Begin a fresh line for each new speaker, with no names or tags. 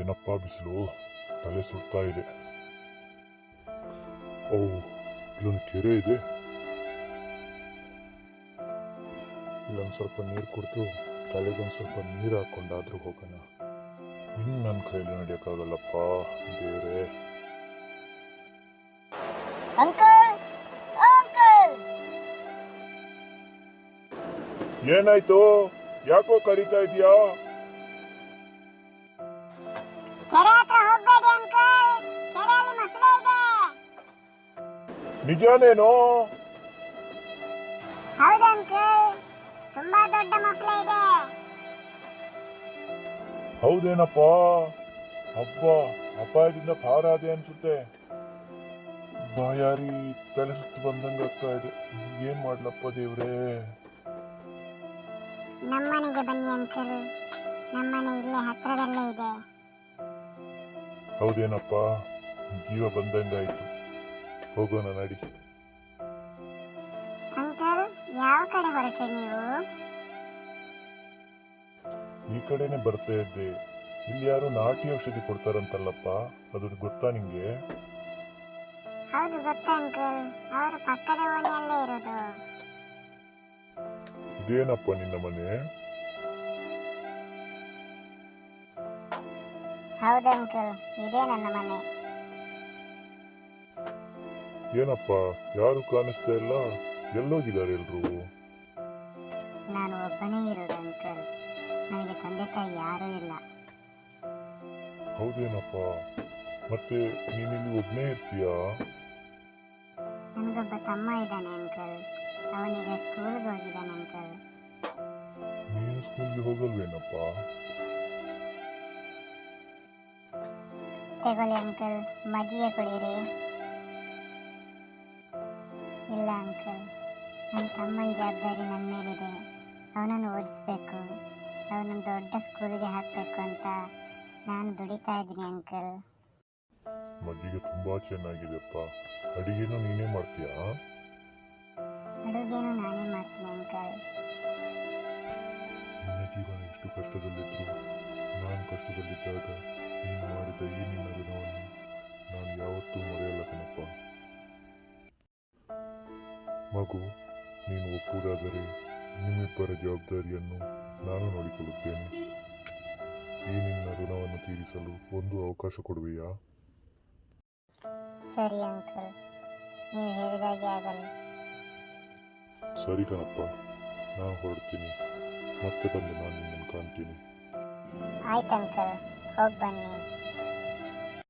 ಏನಪ್ಪ ಬಿಸಿಲು? ತಲೆ ಸುಡ್ತಾ ಇದೆ. ಓ ಇಲ್ಲೊಂದು ಕೆರೆ ಇದೆ. ಇಲ್ಲೊಂದು ಸ್ವಲ್ಪ ನೀರು ಕುಡಿದು ತಲೆಗೊಂದು ಸ್ವಲ್ಪ ನೀರು ಹಾಕ್ಕೊಂಡಾದ್ರೂ ಹೋಗೋಣ. ಇನ್ನು ನನ್ನ ಕೈಯಲ್ಲಿ ನಡೆಯೋಕ್ಕಾಗಲ್ಲಪ್ಪ ದೇವ್ರೆ ಏನಾಯ್ತು? ಯಾಕೋ ಕರಿತಾ ಇದೀಯಾ? ನಿಜಾನೇನೋ?
ಹೌದು ಅಂಕಲ್. ತುಂಬಾ ದೊಡ್ಡ ಮೊಸಳೆ ಇದೆ.
ಹೌದೇನಪ್ಪ? ಅಪ್ಪ ಅಪಾಯದಿಂದ ಪಾರಾದೆ ಅನ್ಸುತ್ತೆ. ಬಾಯಾರಿ ತಲೆ ಸುತ್ತು ಬಂದಂಗ ಆಗ್ತಾ ಇದೆ. ಏನ್ ಮಾಡ್ಲಪ್ಪ ದೇವ್ರೇ?
ನಮ್ಮನೆಗೆ ಬನ್ನಿ ಅಂಕಲ್. ನಮ್ಮನೆ ಇಲ್ಲೇ ಹತ್ರದಲ್ಲೇ ಇದೆ.
ಹೌದೇನಪ್ಪ? ಜೀವ ಬಂದಂಗಾಯ್ತು ಹೋಗೋಣ ನಡಿ.
ಅಂಕಲ್ ಯಾವ ಕಡೆ ಹೊರಟೆ ನೀವು?
ಈ ಕಡೆನೆ ಬರ್ತಾ ಇದ್ದೆ. ಇಲ್ಲಿ ಯಾರು ನಾಟಿ ಔಷಧಿ ಕೊಡ್ತಾರಂತಲ್ಲಪ್ಪ? ಅದು ಗೊತ್ತಾ ನಿಂಗೆ?
ಹೌದು ಗೊತ್ತಾ ಅಂಕಲ್. ಅವರು ಪಕ್ಕದ ಓಣಿಯಲ್ಲೇ ಇರೋದು.
ಇದೇನಪ್ಪ ನಿನ್ನ ಮನೆ?
ಹೌದು ಅಂಕಲ್. ಇದೇ ನನ್ನ ಮನೆ.
ಏನಪ್ಪ ಯಾರು ಕಾಣಿಸ್ತಾ ಇಲ್ಲ? ಎಲ್ಲೋಗಿದ್ದಾರೆ ಎಲ್ರು?
ನಾನು ಒಬ್ಬನೇ ಇರೋದು ಅಂಕಲ್. ನನಗೆ ತಂದೆ ತಾಯಿ ಯಾರೂ ಇಲ್ಲ.
ಹೌದೇನಪ್ಪ? ಮತ್ತೆ ನೀನಿಲ್ಲಿ ಒಬ್ಬನೇ ಇರ್ತೀಯಾ?
ನನಗೊಬ್ಬ ತಮ್ಮ ಇದ್ದಾನೆ ಅಂಕಲ್. ಅವನೀಗ ಸ್ಕೂಲ್ಗೆ ಹೋಗಿದ್ದಾನೆ ಅಂಕಲ್.
ನೀನು ಸ್ಕೂಲ್ಗೆ ಹೋಗಲ್ವೇನಪ್ಪ?
ತಗೊಳ್ಳಿ ಅಂಕಲ್ ಮಜ್ಜಿಗೆ ಕುಡೀರಿ. ಇಲ್ಲ ಅಂಕಲ್ ನನ್ನ ತಮ್ಮನ ಜವಾಬ್ದಾರಿ ನನ್ನ ಮೇಲಿದೆ. ಅವನನ್ನು ಓದಿಸ್ಬೇಕು ಅವನನ್ನು ದೊಡ್ಡ ಸ್ಕೂಲಿಗೆ ಹಾಕಬೇಕು ಅಂತ ನಾನು ದುಡಿತಾ ಇದ್ದೀನಿ ಅಂಕಲ್
ಮಜ್ಜಿಗೆ ತುಂಬಾ ಚೆನ್ನಾಗಿದೆಪ್ಪ ಅಡಿಗೆನೂ ನೀನೇ ಮಾಡ್ತೀಯಾ?
ಅಡುಗೆನೂ ನಾನೇ ಮಾಡ್ತೀನಿ ಅಂಕಲ್
ನಿನ್ನ ಜೀವನ ಎಷ್ಟು ಕಷ್ಟದಲ್ಲಿದ್ರು. ನಾನು ಕಷ್ಟದಲ್ಲಿದ್ದಾಗ ನೀನು ಮಾಡಿದ ಈ ನಿನ್ನ ಋಣವನ್ನು ನಾನು ಯಾವತ್ತೂ ಮರೆಯಲ್ಲ ಕಣಪ್ಪ ಮಗು ನೀನು ಒಪ್ಪುವುದಾದರೆ ನಿಮ್ಮಿಬ್ಬರ ಜವಾಬ್ದಾರಿಯನ್ನು ನಾನು ನೋಡಿಕೊಳ್ಳುತ್ತೇನೆ. ಈ ನಿನ್ನ ಋಣವನ್ನು ತೀರಿಸಲು ಒಂದು ಅವಕಾಶ ಕೊಡುವೆಯಾ?
ಸರಿ ಅಂಕಲ್ ನೀವು ಹೇಳಿದಾಗೆ ಆಗಲಿ.
ಸರಿ ಕಣಪ್ಪ ನಾನು ಹೊರಡ್ತೀನಿ. ಮತ್ತೆ ಬಂದು ನಾನು ನಿಮ್ಮನ್ನು ಕಾಣ್ತೀನಿ.
ಆಯ್ತು ಅಂಕಲ್ ಹೋಗಿ ಬನ್ನಿ